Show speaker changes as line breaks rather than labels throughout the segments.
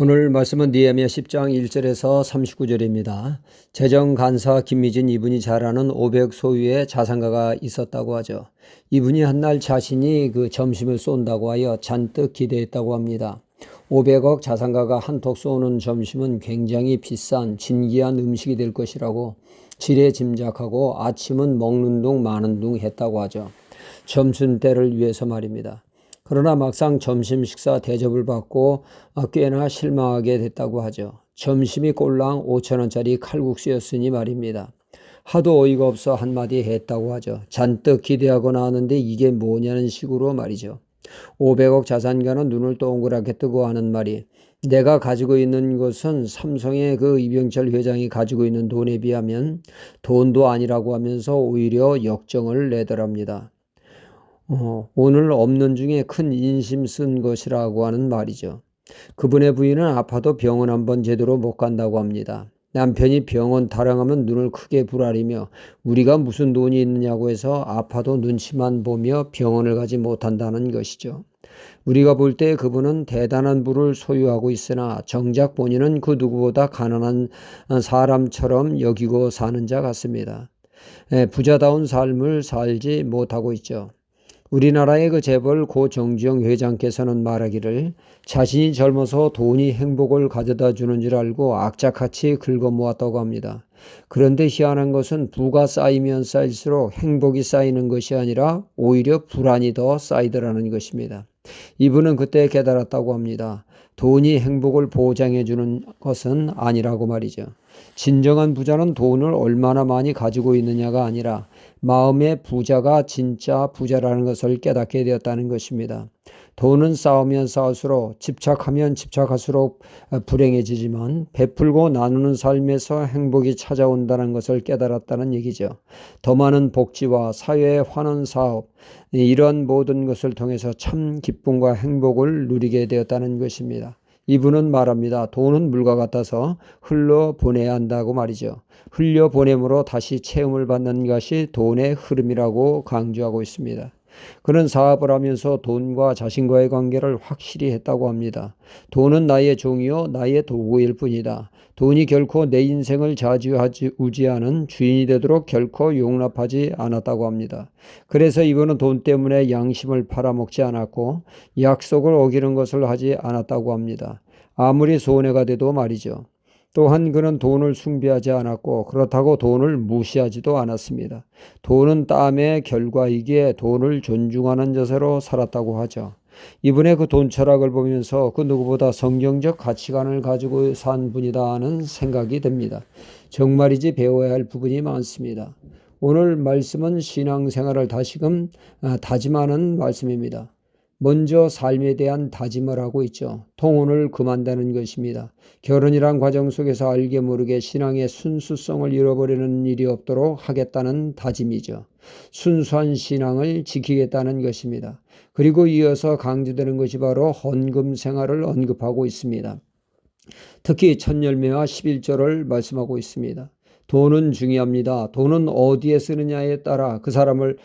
오늘 말씀은 니에미야 10장 1절에서 39절입니다. 재정 간사 김미진 이분이 잘 아는 500 소유의 자산가가 있었다고 하죠. 이분이 한날 자신이 그 점심을 쏜다고 하여 잔뜩 기대했다고 합니다. 500억 자산가가 한턱 쏘는 점심은 굉장히 비싼 진기한 음식이 될 것이라고 지레 짐작하고 아침은 먹는 둥 마는 둥 했다고 하죠. 점심 때를 위해서 말입니다. 그러나 막상 점심 식사 대접을 받고 어, 꽤나 실망하게 됐다고 하죠. 점심이 꼴랑 5천원짜리 칼국수였으니 말입니다. 하도 어이가 없어 한마디 했다고 하죠. 잔뜩 기대하고 나왔는데 이게 뭐냐는 식으로 말이죠. 500억 자산가는 눈을 동그랗게 뜨고 하는 말이 내가 가지고 있는 것은 삼성의 그 이병철 회장이 가지고 있는 돈에 비하면 돈도 아니라고 하면서 오히려 역정을 내더랍니다. 어, 오늘 없는 중에 큰 인심 쓴 것이라고 하는 말이죠. 그분의 부인은 아파도 병원 한번 제대로 못 간다고 합니다. 남편이 병원 타령하면 눈을 크게 부라리며 우리가 무슨 돈이 있느냐고 해서 아파도 눈치만 보며 병원을 가지 못한다는 것이죠. 우리가 볼 때 그분은 대단한 부를 소유하고 있으나 정작 본인은 그 누구보다 가난한 사람처럼 여기고 사는 자 같습니다. 예, 부자다운 삶을 살지 못하고 있죠. 우리나라의 그 재벌 고 정주영 회장께서는 말하기를 자신이 젊어서 돈이 행복을 가져다 주는 줄 알고 악착같이 긁어 모았다고 합니다. 그런데 희한한 것은 부가 쌓이면 쌓일수록 행복이 쌓이는 것이 아니라 오히려 불안이 더 쌓이더라는 것입니다. 이분은 그때 깨달았다고 합니다. 돈이 행복을 보장해 주는 것은 아니라고 말이죠. 진정한 부자는 돈을 얼마나 많이 가지고 있느냐가 아니라 마음의 부자가 진짜 부자라는 것을 깨닫게 되었다는 것입니다. 돈은 쌓으면 쌓을수록 집착하면 집착할수록 불행해지지만 베풀고 나누는 삶에서 행복이 찾아온다는 것을 깨달았다는 얘기죠. 더 많은 복지와 사회의 환원 사업 이런 모든 것을 통해서 참 기쁨과 행복을 누리게 되었다는 것입니다. 이분은 말합니다. 돈은 물과 같아서 흘러 보내야 한다고 말이죠. 흘려 보냄으로 다시 체험을 받는 것이 돈의 흐름이라고 강조하고 있습니다. 그는 사업을 하면서 돈과 자신과의 관계를 확실히 했다고 합니다. 돈은 나의 종이요, 나의 도구일 뿐이다. 돈이 결코 내 인생을 좌지우지하는 주인이 되도록 결코 용납하지 않았다고 합니다. 그래서 이분은 돈 때문에 양심을 팔아먹지 않았고 약속을 어기는 것을 하지 않았다고 합니다. 아무리 손해가 돼도 말이죠. 또한 그는 돈을 숭배하지 않았고 그렇다고 돈을 무시하지도 않았습니다. 돈은 땀의 결과이기에 돈을 존중하는 자세로 살았다고 하죠. 이분의 그 돈 철학을 보면서 그 누구보다 성경적 가치관을 가지고 산 분이다 하는 생각이 듭니다. 정말이지 배워야 할 부분이 많습니다. 오늘 말씀은 신앙생활을 다시금 아, 다짐하는 말씀입니다. 먼저 삶에 대한 다짐을 하고 있죠. 통혼을 금한다는 것입니다. 결혼이란 과정 속에서 알게 모르게 신앙의 순수성을 잃어버리는 일이 없도록 하겠다는 다짐이죠. 순수한 신앙을 지키겠다는 것입니다. 그리고 이어서 강조되는 것이 바로 헌금 생활을 언급하고 있습니다. 특히 첫 열매와 11절을 말씀하고 있습니다. 돈은 중요합니다. 돈은 어디에 쓰느냐에 따라 그 사람을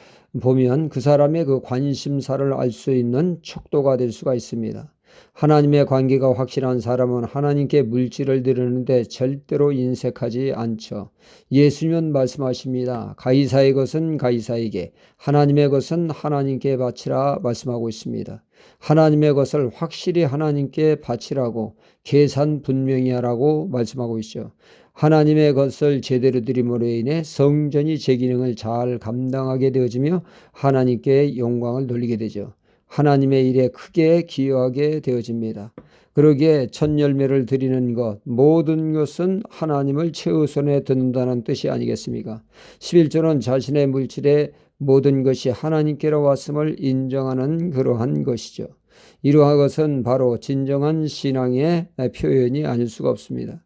보면 그 사람의 그 관심사를 알 수 있는 척도가 될 수가 있습니다. 하나님의 관계가 확실한 사람은 하나님께 물질을 드리는데 절대로 인색하지 않죠. 예수님은 말씀하십니다. 가이사의 것은 가이사에게, 하나님의 것은 하나님께 바치라 말씀하고 있습니다. 하나님의 것을 확실히 하나님께 바치라고 계산 분명히 하라고 말씀하고 있죠. 하나님의 것을 제대로 드림으로 인해 성전이 제 기능을 잘 감당하게 되어지며 하나님께 영광을 돌리게 되죠. 하나님의 일에 크게 기여하게 되어집니다. 그러기에 첫 열매를 드리는 것, 모든 것은 하나님을 최우선에 듣는다는 뜻이 아니겠습니까? 11절은 자신의 물질의 모든 것이 하나님께로 왔음을 인정하는 그러한 것이죠. 이러한 것은 바로 진정한 신앙의 표현이 아닐 수가 없습니다.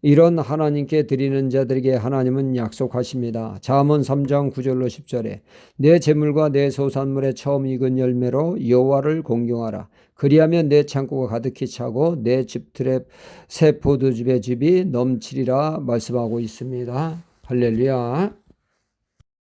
이런 하나님께 드리는 자들에게 하나님은 약속하십니다. 잠언 3장 9절로 10절에 내 재물과 내 소산물의 처음 익은 열매로 여호와를 공경하라. 그리하면 내 창고가 가득히 차고 내 집틀에 새 포도즙의 집이 넘치리라 말씀하고 있습니다. 할렐루야.